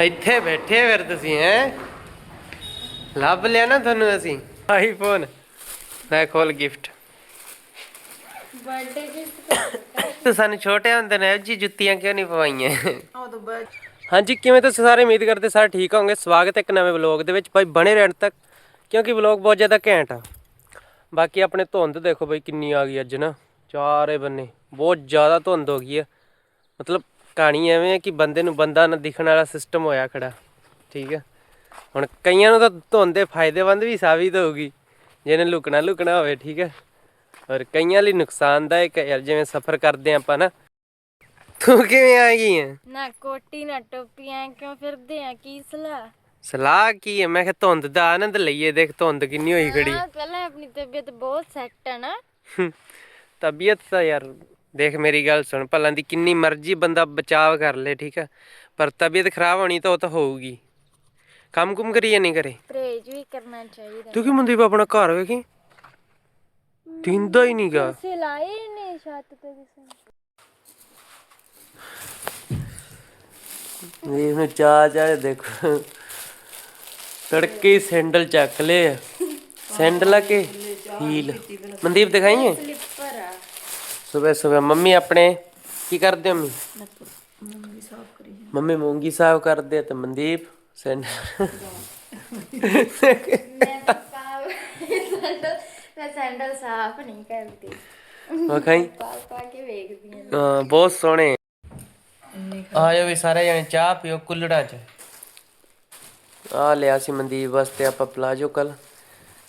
ਇੱਥੇ ਬੈਠੇ ਫਿਰ ਤੁਸੀਂ ਹੈ? ਲੱਭ ਲਿਆ ਨਾ ਤੁਹਾਨੂੰ ਅਸੀਂ। ਆਈਫੋਨ ਲੈ ਖੋਲ ਗਿਫਟ ਬਰਥਡੇ ਗਿਫਟ ਤੂੰ ਸਾਨੂੰ ਛੋਟੇ ਹੁੰਦੇ ਨੇ ਜੀ ਜੁੱਤੀਆਂ ਕਿਉਂ ਨਹੀਂ ਪਵਾਈਆਂ? ਹਾਂਜੀ ਕਿਵੇਂ ਤੁਸੀਂ ਸਾਰੇ ਉਮੀਦ ਕਰਦੇ ਸਾਰੇ ਠੀਕ ਹੋਵੋਗੇ? ਸਵਾਗਤ ਹੈ ਇੱਕ ਨਵੇਂ ਵਲੌਗ ਦੇ ਵਿੱਚ। ਭਾਈ ਬਣੇ ਰਹਿਣ ਤੱਕ ਕਿਉਂਕਿ ਵਲੌਗ ਬਹੁਤ ਜ਼ਿਆਦਾ ਘੈਂਟ ਆ। ਬਾਕੀ ਆਪਣੇ ਧੁੰਦ ਦੇਖੋ ਭਾਈ ਕਿੰਨੀ ਆ ਗਈ ਅੱਜ ਨਾ। ਚਾਰੇ ਬੰਨੇ ਬਹੁਤ ਜ਼ਿਆਦਾ ਧੁੰਦ ਹੋ ਗਈ ਆ। ਮਤਲਬ ਕਹਾਣੀ ਐਵੇਂ ਹੈ ਕਿ ਬੰਦੇ ਨੂੰ ਬੰਦਾ ਨਾ ਦਿਖਣ ਵਾਲਾ ਸਿਸਟਮ ਹੋਇਆ ਖੜਾ। ਠੀਕ ਹੈ ਹੁਣ ਕਈਆਂ ਨੂੰ ਤਾਂ ਧੁੰਦ ਦੇ ਫਾਇਦੇਮੰਦ ਵੀ ਸਾਬਿਤ ਹੋਊਗੀ ਜਿਹਨੇ ਲੁਕਣਾ ਲੁਕਣਾ ਹੋਵੇ ਠੀਕ ਹੈ ਔਰ ਕਈਆਂ ਲਈ ਨੁਕਸਾਨਦਾਇਕ ਹੈ ਯਾਰ ਜਿਵੇਂ ਸਫ਼ਰ ਕਰਦੇ ਆਪਾਂ ਨਾ। ਤੂੰ ਕਿਵੇਂ ਆ ਗਈ ਹੈ ਨਾ ਕੋਟੀ ਨਾ ਟੋਪੀਆਂ ਕਿਉਂ ਫਿਰਦੇ ਆ? ਕੀ ਸਲਾਹ? ਸਲਾਹ ਕੀ ਹੈ ਮੈਂ ਕਿਹਾ ਧੁੰਦ ਦਾ ਆਨੰਦ ਲਈਏ ਦੇਖ ਧੁੰਦ ਕਿੰਨੀ ਹੋਈ ਖੜੀ। ਪਹਿਲਾਂ ਆਪਣੀ ਤਬੀਅਤ ਬਹੁਤ ਸੈੱਟ ਹੈ ਨਾ। ਤਬੀਅਤ ਤਾਂ ਯਾਰ ਦੇਖ ਮੇਰੀ ਗੱਲ ਸੁਣ ਭਲਾਂ ਦੀ ਕਿੰਨੀ ਮਰਜ਼ੀ ਬੰਦਾ ਬਚਾਵ ਕਰ ਲੇ ਠੀਕ ਹੈ ਪਰ ਤਬੀਅਤ ਖਰਾਬ ਹੋਣੀ ਤਾਂ ਉਹ ਤਾਂ ਹੋਊਗੀ। ਕੰਮ ਕੁਮ ਕਰੀਏ ਨਹੀਂ ਕਰੇ ਪਰਹੇਜ ਵੀ ਕਰਨਾ ਚਾਹੀਦਾ। ਤੂੰ ਕੀ ਮਨਦੀਪ ਆਪਣਾ ਘਰ ਵੇਖੀ? ਦਿੰਦਾ ਹੀ ਨਹੀਂਗਾ ਸੇ ਲਾਏ ਨੇ ਛੱਤ ਤੇ ਕਿਸੇ ਨੇ। ਇਹ ਨੂੰ ਚਾ ਚਾ ਦੇਖੋ। ਤੜਕੇ ਸੈਂਡਲ ਚੱਕ ਲਏ ਆ। ਸੈਂਡਲ ਆ ਕੇ? ਹੀਲ। ਮਨਦੀਪ ਦਿਖਾਈਏ? ਸਵੇਰ ਸਵੇਰ ਮੰਮੀ ਆਪਣੇ ਕੀ ਕਰਦੇ ਮੰਮੀ? ਮੰਮੀ ਮੂੰਗੀ ਸਾਫ਼ ਕਰਦੇ ਆ ਤੇ ਮਨਦੀਪ ਮੈਂ ਪਾ ਸੈਂਡਲ ਸਾਫ਼ ਨਹੀਂ ਕਰਦੀ। ਵਿਖਾਈ ਪਾ ਪਾ ਕੇ ਵੇਖਦੀ ਹਾਂ। ਹਾਂ ਬਹੁਤ ਸੋਹਣੇ। ਆ ਜਾਓ ਵੀ ਸਾਰੇ ਜਣੇ ਚਾਹ ਪੀਓ ਕੁੱਲੜਾ ਚ। ਆ ਲਿਆ ਸੀ ਮਨਦੀਪ ਵਾਸਤੇ ਆਪਾਂ ਪਲਾਜੋ ਕੱਲ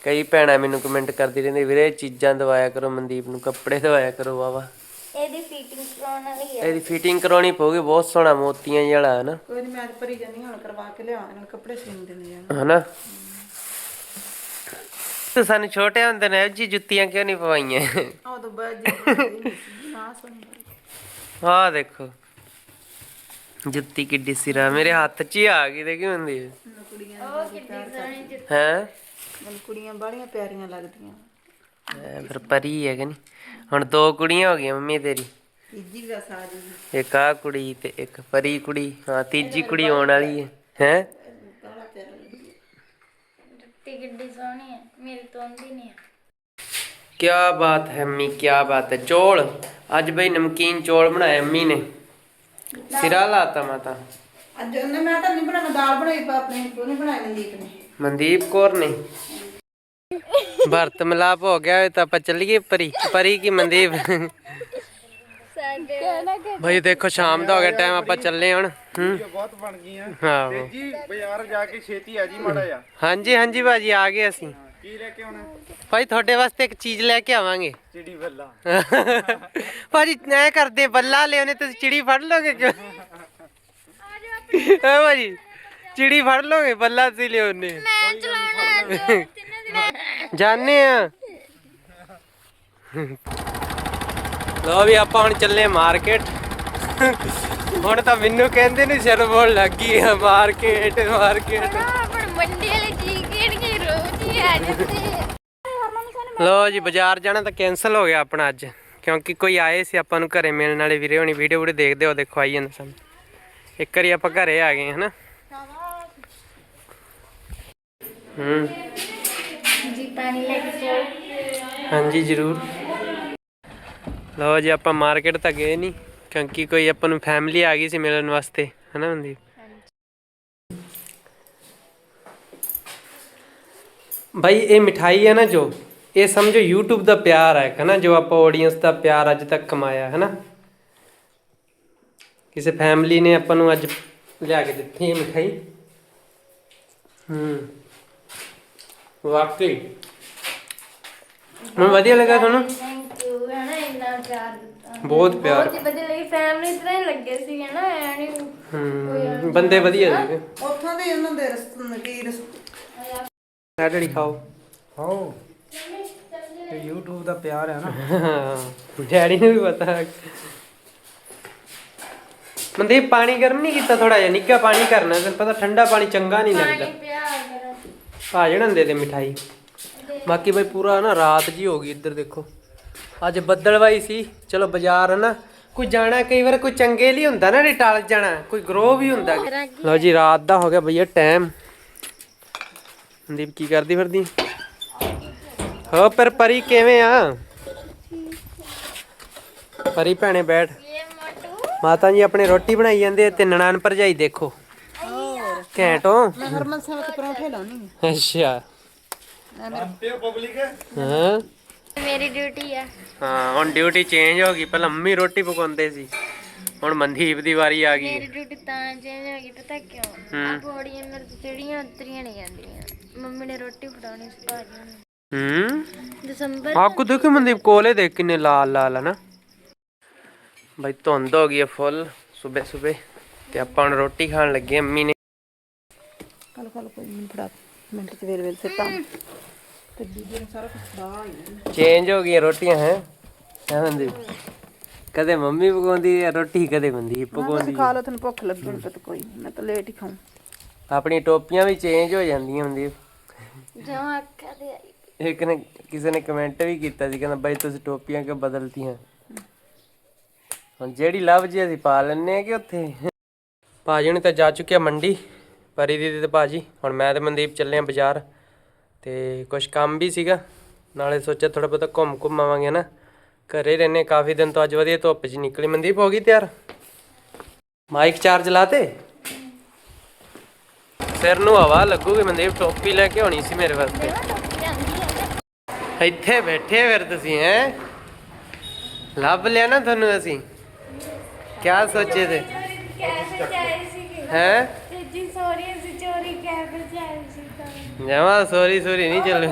ਕਈ ਭੈਣਾਂ ਮੈਨੂੰ ਕਮੈਂਟ ਕਰਦੀ ਰਹਿੰਦੀ ਵੀਰੇ ਇਹ ਚੀਜ਼ਾਂ ਦਵਾਇਆ ਕਰੋ ਮਨਦੀਪ ਨੂੰ ਕੱਪੜੇ ਦਵਾਇਆ ਕਰੋ ਵਾਵਾ ਇਹਦੀ ਫਿਟਿੰਗ ਕਰਾਉਣ ਵਾਲੀ ਹੈ ਇਹਦੀ ਫਿਟਿੰਗ ਕਰਾਉਣੀ ਪਊਗੀ ਬਹੁਤ ਸੋਹਣਾ ਮੋਤੀਆਂ ਜਿਹੜਾ ਹੈ ਨਾ ਕੋਈ ਨਹੀਂ ਮੈਂ ਅੱਜ ਭਰੀ ਜਾਨੀ ਹੁਣ ਕਰਵਾ ਕੇ ਲਿਆ ਇਹਨਾਂ ਨੂੰ ਕੱਪੜੇ ਸੀਨ ਦੇਣੇ ਆ। ਹਨਾ? ਤੂੰ ਸਾਨੂੰ ਛੋਟੇ ਹੁੰਦੇ ਨੇ ਜੀ ਜੁੱਤੀਆਂ ਕਿਉਂ ਨਹੀਂ ਪਵਾਈਆਂ? ਨਾ ਸੁਣ ਆਹ ਦੇਖੋ ਜੁੱਤੀ ਕਿੱਡੀ ਸਿਰਾ ਮੇਰੇ ਹੱਥ 'ਚ ਹੀ ਆ ਗਈ ਦੇਖੀ ਹੁੰਦੀ ਹੈ ਕੁੜੀਆਂ ਉਹ ਕਿੱਡੀ ਸੋਹਣੀ ਜੁੱਤੀ। ਹੈ? ਮੈਨੂੰ ਕੁੜੀਆਂ ਬਾਹਲੀਆਂ ਪਿਆਰੀਆਂ ਲੱਗਦੀਆਂ। ਐ ਫਿਰ ਪਰੀ ਹੈ ਕਿ ਨਹੀਂ? ਹੁਣ ਦੋ ਕੁੜੀਆਂ ਹੋ ਗਈਆਂ ਮੰਮੀ ਤੇਰੀ। ਤੀਜੀ ਵੀ ਆ ਜੀ ਇੱਕ ਆ ਕੁੜੀ ਤੇ ਇੱਕ ਪਰੀ ਕੁੜੀ। ਹਾਂ ਤੀਜੀ ਕੁੜੀ ਆਉਣ ਵਾਲੀ ਹੈ। ਹੈ? ਜੁੱਤੀ ਕਿੱਡੀ ਸੋਹਣੀ ਹੈ ਮੇਰੀ ਤੋਂ ਆਉਂਦੀ ਨਹੀਂ ਹੈ। ਕੀ ਬਾਤ ਹੈ ਕੀ ਬਾਤ ਹੈ। ਚੋਲ ਅੱਜ ਬਈ ਨਮਕੀਨ ਚੋਲ ਬਣਾਏ ਅੰਮੀ ਨੇ। ਸਿਰਾ ਲਾਤਾ ਮਾਤਾ। ਅੱਜ ਉਹਨੇ ਮੈਂ ਤਾਂ ਨਹੀਂ ਬਣਾਉਣਾ ਦਾਲ ਬਣਾਈ ਪਾ ਆਪਣੇ ਉਹਨੇ ਬਣਾਈ ਮਨਦੀਪ ਨੇ। ਮਨਦੀਪ ਕੌਰ ਨੇ। ਭਰਤ ਮਿਲਾਪ ਹੋ ਗਿਆ ਹੋਏ ਤਾਂ ਆਪਾਂ ਚੱਲੀਏ ਪਰੀ। ਪਰੀ ਕੀ ਮਨਦੀਪ? ਭਾਈ ਦੇਖੋ ਸ਼ਾਮ ਦਾ ਹੋ ਗਿਆ ਟਾਈਮ ਆਪਾਂ ਚੱਲੇ ਹੁਣ। ਹੂੰ। ਬਹੁਤ ਬਣ ਗਈਆਂ ਹਾਂ। ਜੀ ਬਾਜ਼ਾਰ ਜਾ ਕੇ ਛੇਤੀ ਆ ਜੀ ਮਾੜਾ ਜਾ ਹਾਂਜੀ ਹਾਂਜੀ ਭਾਜੀ ਆ ਗਏ ਅਸੀਂ। ਕੀ ਲੈ ਕੇ ਆਉਣਾ? ਭਾਈ ਤੁਹਾਡੇ ਵਾਸਤੇ ਇੱਕ ਚੀਜ਼ ਲੈ ਕੇ ਆਵਾਂਗੇ। ਚਿੜੀ ਬੱਲਾ। ਭਾਜੀ ਐ ਕਰਦੇ ਬੱਲਾ ਲਿਆਉਣੇ ਤੁਸੀਂ ਚਿੜੀ ਫੜ ਲੋਗੇ ਕਿਉਂ? ਐ ਭਾਜੀ ਚਿੜੀ ਫੜ ਲੋਗੇ ਬੱਲਾ ਤੁਸੀਂ ਲਿਆਉਣੇ ਜਾਣੇ ਆ। ਲੋ ਵੀ ਆਪਾਂ ਹੁਣ ਚੱਲੇ ਮਾਰਕੀਟ। ਹੁਣ ਤਾਂ ਮੈਨੂੰ ਕਹਿੰਦੇ ਨੇ ਸ਼ਰਮ ਹੋਣ ਲੱਗੀ ਆ ਮਾਰਕੀਟ ਮਾਰਕੀਟ। ਪਰ ਮੰਡੀ ਵਾਲੀ ਚੀਜ਼ ਕਿਹੜੀ ਰੋਜ਼ ਹੀ ਆ ਜਾਂਦੀ ਲੋ ਜੀ ਬਾਜ਼ਾਰ ਜਾਣਾ ਤਾਂ ਕੈਨਸਲ ਹੋ ਗਿਆ ਆਪਣਾ ਅੱਜ। ਕਿਉਂਕਿ ਕੋਈ ਆਏ ਸੀ ਆਪਾਂ ਨੂੰ ਘਰੇ ਮਿਲਣ ਵਾਲੇ ਵੀਰੇ ਹੋਣੀ ਵੀਡੀਓ ਵੀਡੀਓ ਦੇਖਦੇ ਹੋ ਦੇਖੋ ਆਈ ਜਾਂਦਾ ਸਾਨੂੰ ਇੱਕ ਵਾਰੀ ਆਪਾਂ ਘਰੇ ਆ ਗਏ ਹਨਾ। ਹੂੰ। ਜੀ ਪਾਣੀ ਲੈ ਕੇ ਚੋ ਹਾਂਜੀ ਜ਼ਰੂਰ। ਲਓ ਜੀ ਆਪਾਂ ਮਾਰਕੀਟ ਤਾਂ ਗਏ ਨਹੀਂ ਕਿਉਂਕਿ ਕੋਈ ਆਪਾਂ ਨੂੰ ਫੈਮਿਲੀ ਆ ਗਈ ਸੀ ਮਿਲਣ ਵਾਸਤੇ ਹਨਾ ਮਨਦੀਪ? ਭਾਈ ਇਹ ਮਿਠਾਈ ਹੈ ਨਾ ਜੋ ਇਹ ਸਮਝੋ YouTube ਦਾ ਪਿਆਰ ਹੈ ਹਨਾ ਜੋ ਆਪਾਂ ਆਡੀਅנס ਦਾ ਪਿਆਰ ਅੱਜ ਤੱਕ ਕਮਾਇਆ ਹੈ ਨਾ ਕਿਸੇ ਫੈਮਿਲੀ ਨੇ ਆਪਾਂ ਨੂੰ ਅੱਜ ਲਿਆ ਕੇ ਦਿੱਤੀ ਇਹ ਮਿਠਾਈ। ਹੂੰ। ਵਾਕਈ ਮੈਨੂੰ ਵਧੀਆ ਲੱਗਾ ਤੁਹਾਨੂੰ? ਥੈਂਕ ਯੂ ਹੈ ਨਾ ਇੰਨਾ ਪਿਆਰ ਦਿੱਤਾ ਬਹੁਤ ਪਿਆਰ। ਬਹੁਤ ਹੀ ਵਧੀਆ ਲੱਗੀ। ਫੈਮਿਲੀ ਤਰ੍ਹਾਂ ਹੀ ਲੱਗੇ ਸੀ ਹੈ ਨਾ ਐ ਨਹੀਂ ਹੂੰ ਬੰਦੇ ਵਧੀਆ ਸੀਗੇ। ਉੱਥੋਂ ਦੇ ਉਹਨਾਂ ਦੇ ਰਸਤ ਕੀ ਰਸਤ ਸੈਟੜੀ ਖਾਓ। ਹੋ ਇਹ YouTube ਦਾ ਪਿਆਰ ਹੈ ਨਾ। ਡੈਡੀ ਨੂੰ ਵੀ ਪਤਾ। ਮਨਦੀਪ ਪਾਣੀ ਗਰਮ ਨਹੀਂ ਕੀਤਾ ਥੋੜਾ ਜਿਹਾ? ਨਿੱਘਾ ਪਾਣੀ ਕਰਨਾ ਤੈਨੂੰ ਪਤਾ ਠੰਡਾ ਪਾਣੀ ਚੰਗਾ ਨਹੀਂ ਲੱਗਦਾ। ਆ ਜਣਾਂ ਦੇ ਦੇ ਮਿਠਾਈ। ਬਾਕੀ ਬਈ ਪੂਰਾ ਨਾ ਰਾਤ ਜੀ ਹੋ ਗਈ ਇੱਧਰ ਦੇਖੋ। ਅੱਜ ਬੱਦਲਵਾਈ ਸੀ। ਚਲੋ ਬਾਜ਼ਾਰ ਨਾ ਕੋਈ ਜਾਣਾ, ਕਈ ਵਾਰ ਕੋਈ ਚੰਗੇ ਲਈ ਹੁੰਦਾ ਨਾ ਨਹੀਂ ਟਲ ਜਾਣਾ, ਕੋਈ ਗਰੋ ਵੀ ਹੁੰਦਾ। ਲਓ ਜੀ, ਰਾਤ ਦਾ ਹੋ ਗਿਆ ਭਈਆ ਟਾਈਮ। ਸੰਦੀਪ ਕੀ ਕਰਦੀ ਫਿਰਦੀ? ਹੋ, ਪਰ ਪਰੀ ਕਿਵੇਂ ਆ? ਪਰੀ ਭੈਣੇ ਬੈਠ। ਮਾਤਾ ਜੀ ਆਪਣੇ ਰੋਟੀ ਬਣਾਈ ਜਾਂਦੇ ਆ ਤੇ ਨਨਾਣ ਭਰਜਾਈ ਦੇਖੋ। ਘੈਂਟੋ? ਮੈਂ ਹਰਮਨ ਸਿੰਘ ਤੇ ਪਰੌਂਠੇ ਲਾਉਣੀ ਅੱਛਾ। ਹਾਂ ਮੇਰੀ ਡਿਊਟੀ ਆ। ਹਾਂ ਹੁਣ ਡਿਊਟੀ ਚੇਂਜ ਹੋ ਗਈ। ਪਹਿਲਾਂ ਮੰਮੀ ਰੋਟੀ ਪਕਾਉਂਦੇ ਸੀ। ਹੁਣ ਮਨਦੀਪ ਦੀ ਵਾਰੀ ਆ ਗਈ। ਮੇਰੀ ਡਿਊਟੀ ਤਾਂ ਚੇਂਜ ਹੋ ਗਈ। ਪਤਾ ਕਿਉਂ? ਹੂੰ। ਆ ਬੋੜੀਆਂ ਮੇਰੇ ਤੋਂ ਜਿਹੜੀਆਂ ਉਤਰੀਆਂ ਨਹੀਂ ਜਾਂਦੀਆਂ। ਮੰਮੀ ਨੇ ਰੋਟੀ ਫੜਾਉਣੀ ਸੀ ਭਾਜੀ ਨੂੰ ਹੂੰ। ਦਸੰਬਰ ਆਕੂ ਦੇਖੋ ਮਨਦੀਪ ਕੋਲੇ ਦੇਖ ਕਿੰਨੇ ਲਾਲ ਲਾਲ ਹੈ ਨਾ। ਬਈ ਧੁੰਦ ਹੋ ਗਈ ਹੈ ਫੁੱਲ ਸਵੇਰੇ ਸਵੇਰੇ ਤੇ ਆਪਾਂ ਹੁਣ ਰੋਟੀ ਖਾਣ ਲੱਗੇ ਹਾਂ। ਅੰਮੀ ਨੇ ਕੱਲ ਕੱਲ ਕੋਈ ਮੈਨੂੰ ਫੜਾ ਮਿੰਟ ਚ ਵੇਲ ਵੇਲ ਸਿੱਟਾਂ ਤੇ ਦੀਦੀ ਨੂੰ ਸਾਰਾ ਕੁਝ ਫੜਾ ਹੀ ਚੇਂਜ ਹੋ ਗਈਆਂ ਰੋਟੀਆਂ ਹੈ? ਹੈ ਮਨਦੀਪ ਕਦੇ ਮੰਮੀ ਪਕਾਉਂਦੀ ਹੈ ਰੋਟੀ ਕਦੇ ਮਨਦੀਪ ਪਕਾਉਂਦੀ ਖਾ ਲਓ ਤੁਹਾਨੂੰ ਭੁੱਖ ਲੱਗਣ ਤੇ ਕੋਈ ਨੀ, ਮੈਂ ਤਾਂ ਲੇਟ ਹੀ ਖਾਉਂ ਆਪਣੀ ਟੋਪੀਆਂ ਵੀ ਚੇਂਜ ਹੋ ਜਾਂਦੀਆਂ ਮਨਦੀਪ ਜਮਾ ਅੱਖਾਂ ਦੇ ਆਈ। ਇੱਕ ਨੇ ਕਿਸੇ ਨੇ ਕਮੈਂਟ ਵੀ ਕੀਤਾ ਸੀ ਕਹਿੰਦਾ ਬਾਈ ਤੁਸੀਂ ਟੋਪੀਆਂ ਕਿਉਂ ਬਦਲਤੀਆਂ? ਹੁਣ ਜਿਹੜੀ ਲੱਭ ਜੀ ਅਸੀਂ ਪਾ ਲੈਣੇ ਆ ਕਿ ਉੱਥੇ। ਭਾਜੀ ਨੇ ਤਾਂ ਜਾ ਚੁੱਕਿਆ ਮੰਡੀ। ਪਰੀ ਦੀਦੀ ਤੇ ਭਾਜੀ, ਹੁਣ ਮੈਂ ਤੇ ਮਨਦੀਪ ਚੱਲੇ ਆ ਬਾਜ਼ਾਰ ਤੇ ਕੁਝ ਕੰਮ ਵੀ ਸੀਗਾ। ਨਾਲੇ ਸੋਚਿਆ ਥੋੜਾ ਬਹੁਤਾ ਘੁੰਮ ਘੁੰਮ ਆਵਾਂਗੇ ਨਾ। ਘਰੇ ਰਹਿੰਨੇ ਕਾਫੀ ਦਿਨ ਤੋਂ ਅੱਜ ਵਧੀਆ ਧੁੱਪ ਜੀ ਨਿਕਲੀ। ਮਨਦੀਪ, ਹੋ ਗਈ ਤਿਆਰ? ਮਾਈਕ ਚਾਰਜ ਲਾਤੇ ਸਿਰ ਨੂੰ ਹਵਾ ਲੱਗੂਗੀ, ਮਨਦੀਪ, ਟੋਪੀ ਲੈ ਕੇ ਆਉਣੀ ਸੀ ਮੇਰੇ ਵਾਸਤੇ। ਇੱਥੇ ਬੈਠੇ ਫਿਰ ਤੁਸੀਂ, ਹੈ? ਲੱਭ ਲਿਆ ਨਾ ਤੁਹਾਨੂੰ ਅਸੀਂ। ਕਿਆ ਸੋਚੇ ਤੇ? ਕੈਫੇ ਹੈ? ਸੋਰੀ ਅਸੀਂ ਚੋਰੀ ਕੈਫੇ ਚ ਆਏ ਸੀ ਤਾਂ। ਜਮਾ ਸੋਰੀ ਸੋਰੀ ਨਹੀਂ ਚੱਲ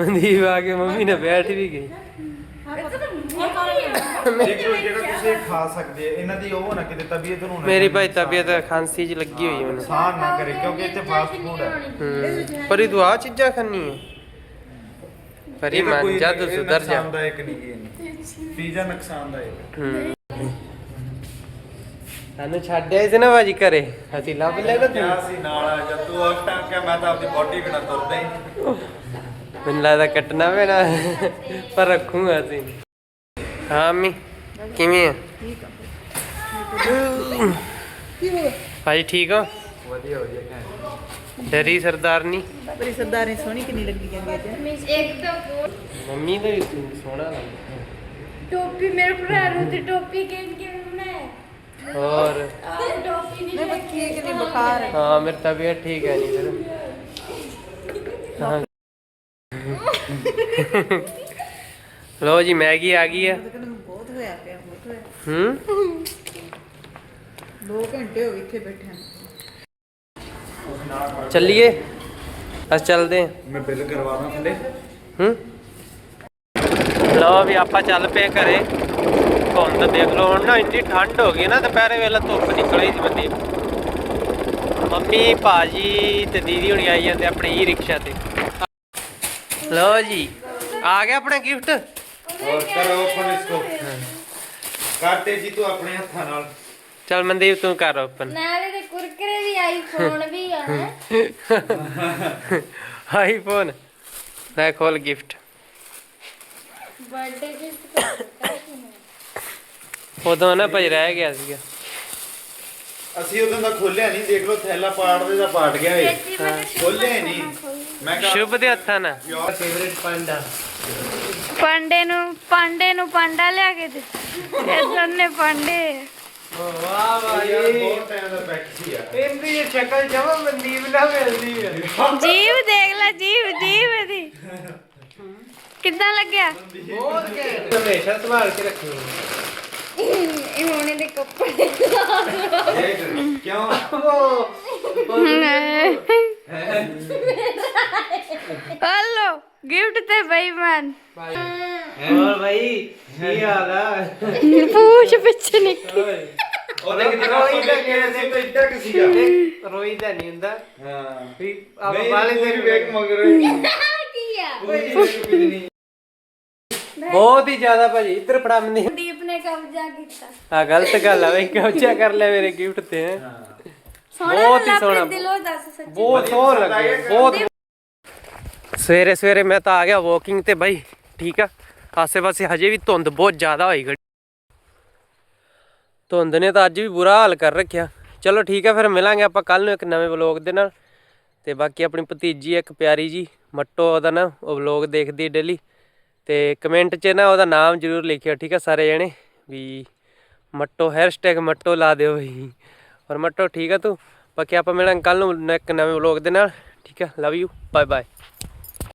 ਮਨਦੀਪ ਆ ਕੇ ਮੰਮੀ ਨੇ ਬੈਠ ਵੀ ਗਈ। ਦੇਖੋ ਜਿਹੜਾ ਤੁਸੀਂ ਖਾ ਸਕਦੇ ਆ ਇਹਨਾਂ ਦੀ ਉਹ ਨਾ ਕਿਤੇ ਤਬੀਅਤ ਨੂੰ ਨਾ ਮੇਰੀ ਭਾਈ ਤਬੀਅਤ ਖਾਂਸੀ ਚ ਲੱਗੀ ਹੋਈ ਹੈ ਮੈਨੂੰ। ਨੁਕਸਾਨ ਨਾ ਕਰੇ ਕਿਉਂਕਿ ਇੱਥੇ ਫਾਸਟ ਫੂਡ ਹੈ। ਹੂੰ। ਪਰ ਇਹ ਤੂੰ ਆ ਚੀਜ਼ਾਂ ਖਾਣੀ ਹੈ? ਪਰ ਇਹ ਤਾਂ ਮਨ ਕੋਈ ਜਦ ਇਹ ਸੁਧਰ ਜਾ। ਨੁਕਸਾਨਦਾਇਕ ਨਹੀਂ ਇਹ ਪੀਜ਼ਾ ਨੁਕਸਾਨਦਾਇਕ ਹੈ। ਹੂੰ। ਸਾਨੂੰ ਛੱਡਿਆ ਸੀ ਨਾ ਭਾਜੀ ਘਰੇ। ਅਸੀਂ ਲੱਭ ਲਿਆ ਤੂੰ ਕਿਹਾ ਸੀ ਨਾਲ ਆ ਜਾ ਤੂੰ ਉਸ ਟਾਈਮ ਕਿਹਾ ਮੈਂ ਤਾਂ ਆਪਣੀ ਬੋਡੀ ਬਿਨਾ ਤੁਰਦਾ ਹੀ ਨਹੀਂ। ਮੈਨੂੰ ਲੱਗਦਾ ਕੱਟਣਾ ਪੈਣਾ ਪਰ ਰੱਖੂਗਾ ਅਸੀਂ। ਹਾਂ ਅੰਮੀ ਕਿਵੇਂ ਆ? ਕੀ ਹੋ ਗਿਆ ਭਾਜੀ ਠੀਕ ਹੋ? ਵਧੀਆ ਵਧੀਆ ਘੈਂਟ। ਡਰੀ ਸਰਦਾਰਨੀ? ਬੜੀ ਸਰਦਾਰੀ ਸੋਹਣੀ ਕਿੰਨੀ ਲੱਗੀ ਜਾਂਦੀ ਅੱਜ ਇੱਕ ਤਾਂ ਬਹੁਤ ਮੰਮੀ ਦਾ ਵੀ ਸੋਹਣਾ ਲੱਗਦਾ। ਟੋਪੀ ਮੇਰੇ ਭਰਾ ਨੂੰ ਤੇ ਟੋਪੀ ਕਿਹਨ ਕਿਵੇਂ ਬਣਾਇਆ ਹੋਰ ਟੋਪੀ ਦੀ ਨਹੀਂ ਬੱਕੀ ਇਹ ਕਿੰਨੀ ਬੁਖਾਰ ਹੈ ਹਾਂ ਮੇਰੀ ਤਬੀਅਤ ਠੀਕ ਹੈ ਨਹੀਂ ਫਿਰ ਹਾਂ। ਲੋ ਜੀ ਮੈਗੀ ਆ ਗਈ ਹੈ ਤਾਂ ਕਹਿੰਦਾ ਬਹੁਤ ਹੋਇਆ ਪਿਆ ਬਹੁਤ ਹੋਇਆ ਹੂੰ 2 ਘੰਟੇ ਹੋ ਗਏ ਇੱਥੇ ਬੈਠੇ ਚੱਲੀਏ ਅਸੀਂ ਚੱਲਦੇ ਹਾਂ ਮੈਂ ਬਿੱਲ ਕਰਵਾਉਣਾ ਥੱਲੇ ਹੂੰ ਲਓ ਵੀ ਆਪਾਂ ਚੱਲ ਪਏ ਘਰੇ ਧੁੰਦ ਦੇਖ ਲਓ ਹੁਣ ਨਾ ਇੰਨੀ ਠੰਡ ਹੋ ਗਈ ਨਾ ਦੁਪਹਿਰੇ ਵੇਲੇ ਧੁੱਪ ਨਿਕਲੀ ਸੀ ਬੰਦੀ ਮੰਮੀ ਭਾਜੀ ਤੇ ਦੀਦੀ ਹੁਣੀ ਆਈ ਜਾਂਦੇ ਆਪਣੇ ਈ ਰਿਕਸ਼ਾ ਤੇ। ਲਓ ਜੀ ਆ ਗਿਆ ਆਪਣਾ ਗਿਫਟ? ਹੋਰ ਕਰੋ ਓਪਨ ਇਸਕੋ ਕਰਤੇ ਜੀ ਤੂੰ ਆਪਣੇ ਹੱਥਾਂ ਨਾਲ। ਚਲ ਮਨਦੀਪ ਤੂੰ ਕਰ ਓਪਨ। ਨਾਲੇ ਤੇ ਕੁਰਕਰੇ ਵੀ ਆਈਫੋਨ ਵੀ ਆ ਹੈ। ਆਈਫੋਨ। ਲੈ ਖੋਲ ਗਿਫਟ। ਬਰਥਡੇ ਗਿਫਟ ਉਦੋਂ ਨਾ ਭਾਈ ਰਹਿ ਗਿਆ ਸੀਗਾ। ਅਸੀਂ ਉਦੋਂ ਦਾ ਖੋਲਿਆ ਨਹੀਂ ਦੇਖ ਲਓ ਥੈਲਾ ਪਾੜਦੇ ਦਾ ਪਾਟ ਗਿਆ ਏ। ਖੋਲਿਆ ਨਹੀਂ ਮੈਂ ਕਿਹਾ ਸ਼ੁਭ ਦੇ ਹੱਥਾਂ ਨਾਲ। ਫੇਵਰੇਟ ਪਾਂਡਾ ਪਾਂਡੇ ਨੂੰ ਪਾਂਡੇ ਨੂੰ ਪਾਂਡਾ ਲਿਆ ਕੇ ਦਿੱਤਾ ਇਹ ਦੋਨੇ ਪਾਂਡੇ ਵਾਹ ਯਾਰ ਬਹੁਤ ਟਾਈਮ ਦਾ ਬੈਠੀ ਆ। ਇਹਦੀ ਇਹ ਸ਼ਕਲ ਜਮਾ ਮਨਦੀਪ ਨਾਲ ਮਿਲਦੀ ਹੈ ਜੀਵ ਦੇਖ ਲੈ ਜੀਵ ਜੀਵ ਇਹਦੀ। ਕਿੱਦਾਂ ਲੱਗਿਆ? ਬਹੁਤ ਘੈਂਟ। ਹਮੇਸ਼ਾ ਸੰਭਾਲ ਕੇ ਰੱਖੀ ਇਹ ਹੁਣ ਇਹਦੇ ਕੱਪੜੇ ਦੇਖ ਕਿਉਂ ਹਲੋ ਗਿਫਟ ਤੇ ਬੇਈਮਾਨ ਹੋਰ ਭਾਈ ਕੀ ਹਾਲ ਆ ਪੂਛ ਪਿੱਛੇ ਨਿਕਲ ਉਹਦੇ ਕਿਤੇ ਰੋਈ ਦਾ ਸੀ ਤਾਂ ਇੱਡਾ ਕਿ ਸੀਗਾ ਰੋਈ ਤਾਂ ਨਹੀਂ ਹੁੰਦਾ ਹਾਂ ਵੀ ਆਪ ਵਾਲੇ ਤੇ ਵੇਖ ਮਗਰ ਕੀ ਆ ਬਹੁਤ ਹੀ ਜ਼ਿਆਦਾ ਭਾਜੀ ਇੱਧਰ ਫੜਾ ਦੀਪ ਨੇ ਕਬਜ਼ਾ ਕੀਤਾ। ਆ ਗਲਤ ਗੱਲ ਆ ਵੇ ਕਬਜ਼ਾ ਕਰ ਲਿਆ ਮੇਰੇ ਗਿਫਟ ਤੇ ਹੈਂ। ਬਹੁਤ ਹੀ ਸੋਹਣਾ। ਦਿਲੋਂ ਦੱਸ ਸੱਚੀ। ਬਹੁਤ ਸੋਹਣਾ ਲੱਗਿਆ ਬਹੁਤ। ਸਵੇਰੇ ਸਵੇਰੇ ਮੈਂ ਤਾਂ ਆ ਗਿਆ ਵਾਕਿੰਗ ਤੇ ਬਾਈ ਠੀਕ ਆ? ਆਸੇ ਪਾਸੇ ਹਜੇ ਵੀ ਧੁੰਦ ਬਹੁਤ ਜ਼ਿਆਦਾ ਹੋਈ ਗਈ ਧੁੰਦ ਨੇ ਤਾਂ ਅੱਜ ਵੀ ਬੁਰਾ ਹਾਲ ਕਰ ਰੱਖਿਆ। ਚਲੋ ਠੀਕ ਹੈ ਫਿਰ ਮਿਲਾਂਗੇ ਆਪਾਂ ਕੱਲ ਨੂੰ ਇੱਕ ਨਵੇਂ ਵਲੋਗ ਦੇ ਨਾਲ। ਤੇ ਬਾਕੀ ਆਪਣੀ ਭਤੀਜੀ ਇੱਕ ਪਿਆਰੀ ਜੀ ਮੱਟੋ ਉਹਦਾ ਨਾ ਉਹ ਵਲੋਗ ਦੇਖਦੀ ਡੇਲੀ ਤੇ ਕਮੈਂਟ 'ਚ ਨਾ ਉਹਦਾ ਨਾਮ ਜ਼ਰੂਰ ਲਿਖਿਓ, ਠੀਕ ਹੈ ਸਾਰੇ ਜਣੇ? ਵੀ ਮੱਟੋ ਹੈਸ਼ਟੈਗ ਮੱਟੋ ਲਾ ਦਿਓ ਵੀ ਔਰ ਮੱਟੋ, ਠੀਕ ਆ ਤੂੰ? ਬਾਕੀ ਆਪਾਂ ਮਿਲਾਂਗੇ ਕੱਲ ਨੂੰ ਇੱਕ ਨਵੇਂ ਵਲੋਗ ਦੇ ਨਾਲ, ਠੀਕ ਹੈ ਲਵ ਯੂ ਬਾਏ ਬਾਏ